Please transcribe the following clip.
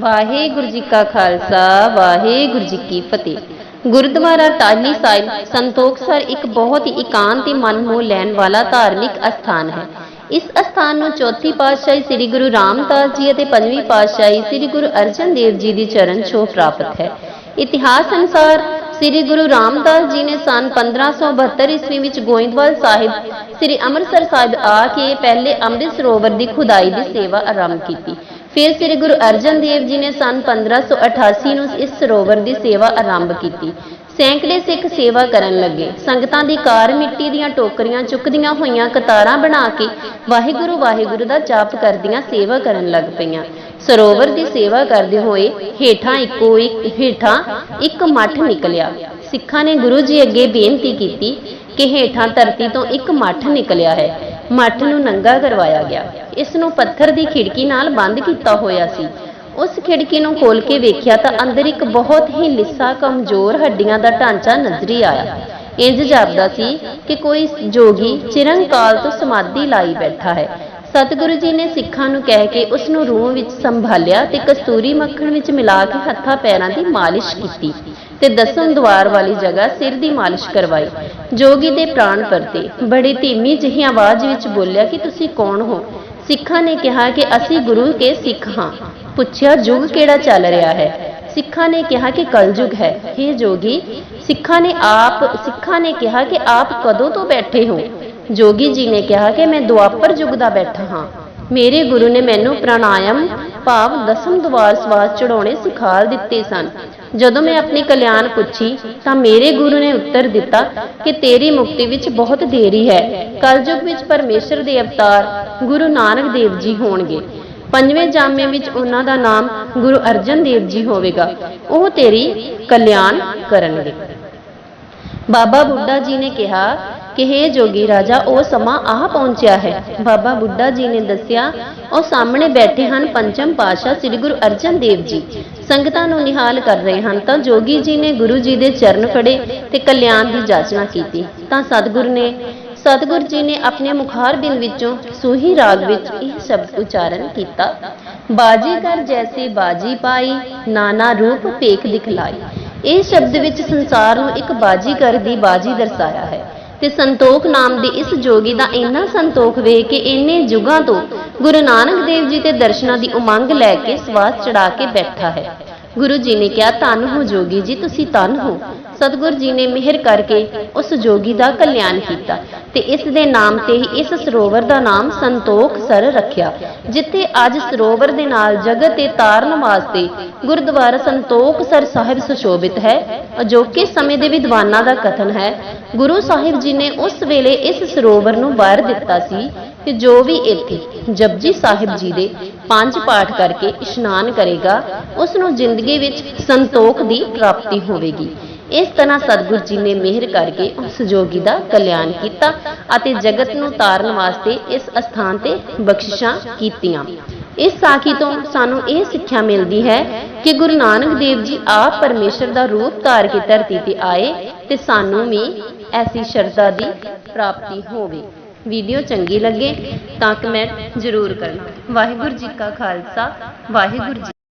ਵਾਹਿਗੁਰੂ ਜੀ ਕਾ ਖਾਲਸਾ, ਵਾਹਿਗੁਰੂ ਜੀ ਕੀ ਫਤਿਹ। ਗੁਰਦੁਆਰਾ ਟਾਹਲੀ ਸਾਹਿਬ ਸੰਤੋਖਸਰ ਇੱਕ ਬਹੁਤ ਹੀ ਇਕਾਂਤ ਤੇ ਮਨ ਮੋਹ ਲੈਣ ਵਾਲਾ ਧਾਰਮਿਕ ਅਸਥਾਨ ਹੈ। ਇਸ ਅਸਥਾਨ ਨੂੰ ਚੌਥੀ ਪਾਤਸ਼ਾਹੀ ਸ੍ਰੀ ਗੁਰੂ ਰਾਮਦਾਸ ਜੀ ਅਤੇ ਪੰਜਵੀਂ ਪਾਤਸ਼ਾਹੀ ਸ੍ਰੀ ਗੁਰੂ ਅਰਜਨ ਦੇਵ ਜੀ ਦੀ ਚਰਨ ਛੋਹ ਪ੍ਰਾਪਤ ਹੈ। ਇਤਿਹਾਸ ਅਨੁਸਾਰ ਸ੍ਰੀ ਗੁਰੂ ਰਾਮਦਾਸ ਜੀ ਨੇ ਸਨ 1572 ਈਸਵੀ ਵਿੱਚ ਗੋਇੰਦਵਾਲ ਸਾਹਿਬ, ਸ੍ਰੀ ਅੰਮ੍ਰਿਤਸਰ ਸਾਹਿਬ ਆ ਕੇ ਪਹਿਲੇ ਅੰਮ੍ਰਿਤ ਸਰੋਵਰ ਦੀ ਖੁਦਾਈ ਦੀ ਸੇਵਾ ਆਰੰਭ ਕੀਤੀ। ਫਿਰ ਸ੍ਰੀ ਗੁਰੂ ਅਰਜਨ ਦੇਵ ਜੀ ਨੇ ਸਨ 1588 ਨੂੰ ਇਸ ਸਰੋਵਰ ਦੀ ਸੇਵਾ ਆਰੰਭ ਕੀਤੀ। ਸੈਂਕੜੇ ਸਿੱਖ ਸੇਵਾ ਕਰਨ ਲੱਗੇ। ਸੰਗਤਾਂ ਦੀ ਕਾਰ ਮਿੱਟੀ ਦੀਆਂ ਟੋਕਰੀਆਂ ਚੁੱਕਦੀਆਂ ਹੋਈਆਂ ਕਤਾਰਾਂ ਬਣਾ ਕੇ ਵਾਹਿਗੁਰੂ ਵਾਹਿਗੁਰੂ ਦਾ ਜਾਪ ਕਰਦੀਆਂ ਸੇਵਾ ਕਰਨ ਲੱਗ ਪਈਆਂ। ਸਰੋਵਰ ਦੀ ਸੇਵਾ ਕਰਦੇ ਹੋਏ ਹੇਠਾਂ ਇੱਕੋ ਇੱਕ, ਹੇਠਾਂ ਇੱਕ ਮੱਠ ਨਿਕਲਿਆ। ਸਿੱਖਾਂ ਨੇ ਗੁਰੂ ਜੀ ਅੱਗੇ ਬੇਨਤੀ ਕੀਤੀ ਕਿ ਹੇਠਾਂ ਧਰਤੀ ਤੋਂ ਇੱਕ ਮੱਠ ਨਿਕਲਿਆ ਹੈ। ਮੱਠ ਨੂੰ ਨੰਗਾ ਕਰਵਾਇਆ ਗਿਆ। ਇਸ ਨੂੰ ਪੱਥਰ ਦੀ ਖਿੜਕੀ ਨਾਲ ਬੰਦ ਕੀਤਾ ਹੋਇਆ ਸੀ। ਉਸ ਖਿੜਕੀ ਨੂੰ ਖੋਲ ਕੇ ਵੇਖਿਆ ਤਾਂ ਅੰਦਰ ਇੱਕ ਬਹੁਤ ਹੀ ਲਿੱਸਾ ਕਮਜ਼ੋਰ ਹੱਡੀਆਂ ਦਾ ਢਾਂਚਾ ਨਜ਼ਰੀ ਆਇਆ। ਇੰਜ ਜਾਪਦਾ ਸੀ ਕਿ ਕੋਈ ਜੋਗੀ ਚਿਰੰਕਾਲ ਤੋਂ ਸਮਾਧੀ ਲਾਈ ਬੈਠਾ ਹੈ। ਸਤਿਗੁਰੂ ਜੀ ਨੇ ਸਿੱਖਾਂ ਨੂੰ ਕਹਿ ਕੇ ਉਸ ਨੂੰ ਰੂਹ ਵਿੱਚ ਸੰਭਾਲਿਆ ਤੇ ਕਸਤੂਰੀ ਮੱਖਣ ਵਿੱਚ ਮਿਲਾ ਕੇ ਹੱਥਾਂ ਪੈਰਾਂ ਦੀ ਮਾਲਿਸ਼ ਕੀਤੀ। ਤੇ ਦਸਮ ਦੁਆਰ ਵਾਲੀ ਜਗ੍ਹਾ ਸਿਰ ਦੀ ਮਾਲਿਸ਼ ਕਰਵਾਈ। ਜੋਗੀ ਦੇ ਪ੍ਰਾਣ ਪਰਤੇ। ਬੜੀ ਧੀਮੀ ਜਿਹੀ ਆਵਾਜ਼ ਵਿੱਚ ਬੋਲਿਆ ਕਿ ਤੁਸੀਂ ਕੌਣ ਹੋ? ਸਿੱਖਾਂ ਨੇ ਕਿਹਾ ਕਿ ਅਸੀਂ ਗੁਰੂ ਕੇ ਸਿੱਖ ਹਾਂ। ਪੁੱਛਿਆ ਯੁੱਗ ਕਿਹੜਾ ਚੱਲ ਰਿਹਾ ਹੈ? ਸਿੱਖਾਂ ਨੇ ਕਿਹਾ ਕਿ ਕਲਯੁਗ ਹੈ। हे ਜੋਗੀ, ਸਿੱਖਾਂ ਨੇ ਆਪ ਸਿੱਖਾਂ ਨੇ ਕਿਹਾ ਕਿ ਆਪ ਕਦੋਂ ਤੋਂ ਬੈਠੇ ਹੋ? ਜੋਗੀ ਜੀ ਨੇ ਕਿਹਾ ਕਿ ਮੈਂ ਦੁਆਪਰ ਯੁੱਗ ਦਾ ਬੈਠਾ ਹਾਂ। ਮੇਰੇ ਗੁਰੂ ਨੇ ਮੈਨੂੰ ਪ੍ਰਾਣਾਯਾਮ ਭਾਵ ਦਸਮ ਦਵਾਰ ਸਵਾਸ ਚੜਾਉਣੇ ਸਿਖਾ ਦਿੱਤੇ ਸਨ। ਜਦੋਂ ਮੈਂ ਆਪਣੀ ਕਲਿਆਣ ਪੁੱਛੀ ਤਾਂ ਮੇਰੇ ਗੁਰੂ ਨੇ ਉੱਤਰ ਦਿੱਤਾ ਕਿ ਤੇਰੀ ਮੁਕਤੀ ਵਿੱਚ ਬਹੁਤ ਦੇਰੀ ਹੈ। ਕਲਯੁਗ ਵਿੱਚ ਪਰਮੇਸ਼ਰ ਦੇ ਅਵਤਾਰ ਗੁਰੂ ਨਾਨਕ ਦੇਵ ਜੀ ਹੋਣਗੇ। ਪੰਜਵੇਂ ਜਾਮੇ ਵਿੱਚ ਉਹਨਾਂ ਦਾ ਨਾਮ ਗੁਰੂ ਅਰਜਨ ਦੇਵ ਜੀ ਹੋਵੇਗਾ। ਉਹ ਤੇਰੀ ਕਲਿਆਣ ਕਰਨਗੇ। ਬਾਬਾ ਬੁੱਢਾ ਜੀ ਨੇ ਕਿਹਾ ਕਿ हे ਜੋਗੀ ਰਾਜਾ, ਉਹ ਸਮਾਂ ਆ ਪਹੁੰਚਿਆ ਹੈ। ਬਾਬਾ ਬੁੱਢਾ ਜੀ ਨੇ ਦੱਸਿਆ ਉਹ ਸਾਹਮਣੇ ਬੈਠੇ ਹਨ ਪੰਚਮ ਪਾਸ਼ਾ ਸ੍ਰੀ ਗੁਰੂ ਅਰਜਨ ਦੇਵ ਜੀ। ਸੰਗਤਾਂ ਨੂੰ ਨਿਹਾਲ ਕਰ ਰਹੇ ਹਨ ਤਾਂ ਜੋਗੀ ਜੀ ਨੇ ਗੁਰੂ ਜੀ ਦੇ ਚਰਨ ਫੜੇ ਤੇ ਕਲਿਆਣ ਦੀ ਜਾਚਨਾ ਕੀਤੀ। ਤਾਂ ਸਤਿਗੁਰ ਨੇ ਸਤਿਗੁਰ ਜੀ ਨੇ ਆਪਣੇ ਮੁਖਾਰ ਬਿੰਦ ਵਿੱਚੋਂ ਸੂਹੀ ਰਾਗ ਵਿੱਚ ਇਹ ਸ਼ਬਦ ਉਚਾਰਨ ਕੀਤਾ। ਬਾਜੀ ਕਰ ਜੈਸੇ ਬਾਜੀ ਪਾਈ, ਨਾਨਾ ਰੂਪ ਪੇਖ ਦਿਖਲਾਈ। ਇਹ ਸ਼ਬਦ ਵਿੱਚ ਸੰਸਾਰ ਨੂੰ ਇੱਕ ਬਾਜੀਗਰ ਦੀ ਬਾਜੀ ਦਰਸਾਇਆ ਹੈ। ਤੇ ਸੰਤੋਖ ਨਾਮ ਦੇ ਇਸ ਜੋਗੀ ਦਾ ਇੰਨਾ ਸੰਤੋਖ ਵੇਖ ਕੇ ਇੰਨੇ ਯੁਗਾਂ ਤੋਂ ਗੁਰੂ ਨਾਨਕ ਦੇਵ ਜੀ ਦੇ ਦਰਸ਼ਨਾਂ ਦੀ ਉਮੰਗ ਲੈ ਕੇ ਸਵਾਸ ਚੜਾ ਕੇ ਬੈਠਾ ਹੈ। ਗੁਰੂ ਜੀ ਨੇ ਕਿਹਾ, ਧੰਨ ਹੋ ਜੋਗੀ ਜੀ, ਤੁਸੀਂ ਧੰਨ ਹੋ। ਸਤਿਗੁਰ ਜੀ ਨੇ ਮਿਹਰ ਕਰਕੇ ਉਸ ਜੋਗੀ ਦਾ ਕਲਿਆਣ ਕੀਤਾ ਤੇ ਇਸ ਦੇ ਨਾਮ ਤੇ ਹੀ ਇਸ ਸਰੋਵਰ ਦਾ ਨਾਮ ਸੰਤੋਖ ਸਰ ਰੱਖਿਆ, ਜਿੱਥੇ ਅੱਜ ਸਰੋਵਰ ਦੇ ਨਾਲ ਜਗਤ ਤੇ ਤਾਰਨ ਵਾਸਤੇ ਗੁਰਦੁਆਰਾ ਸੰਤੋਖ ਸਰ ਸਾਹਿਬ ਸੁਸ਼ੋਭਿਤ ਹੈ। ਅਜੋਕੇ ਸਮੇਂ ਦੇ ਵਿਦਵਾਨਾਂ ਦਾ ਕਥਨ ਹੈ, ਗੁਰੂ ਸਾਹਿਬ ਜੀ ਨੇ ਉਸ ਵੇਲੇ ਇਸ ਸਰੋਵਰ ਨੂੰ ਵਾਰ ਦਿੱਤਾ ਸੀ ਕਿ ਜੋ ਵੀ ਇੱਥੇ ਜਪਜੀ ਸਾਹਿਬ ਜੀ ਦੇ ਪੰਜ ਪਾਠ ਕਰਕੇ ਇਸ਼ਨਾਨ ਕਰੇਗਾ ਉਸ ਨੂੰ ਜ਼ਿੰਦਗੀ ਵਿੱਚ ਸੰਤੋਖ ਦੀ ਪ੍ਰਾਪਤੀ ਹੋਵੇਗੀ। ਇਸ ਤਰ੍ਹਾਂ ਸਤਿਗੁਰ ਜੀ ਨੇ ਮਿਹਰ ਕਰਕੇ ਉਸ ਜੋਗੀ ਦਾ ਕਲਿਆਣ ਕੀਤਾ ਅਤੇ ਜਗਤ ਨੂੰ ਤਾਰਨ ਵਾਸਤੇ ਇਸ ਅਸਥਾਨ ਤੇ ਬਖਸ਼ਿਸ਼ਾਂ ਕੀਤੀਆਂ। ਇਸ ਸਾਖੀ ਤੋਂ ਸਾਨੂੰ ਇਹ ਸਿੱਖਿਆ ਮਿਲਦੀ ਹੈ ਕਿ ਗੁਰੂ ਨਾਨਕ ਦੇਵ ਜੀ ਆਪ ਪਰਮੇਸ਼ਰ ਦਾ ਰੂਪ ਧਾਰ ਕੇ ਧਰਤੀ ਤੇ ਆਏ ਤੇ ਸਾਨੂੰ ਵੀ ਐਸੀ ਸ਼ਰਧਾ ਦੀ ਪ੍ਰਾਪਤੀ ਹੋਵੇ। ਵੀਡੀਓ ਚੰਗੀ ਲੱਗੇ ਤਾਂ ਕਮੈਂਟ ਜ਼ਰੂਰ ਕਰਨਾ। ਵਾਹਿਗੁਰੂ ਜੀ ਕਾ ਖਾਲਸਾ ਵਾਹਿਗੁਰੂ ਜੀ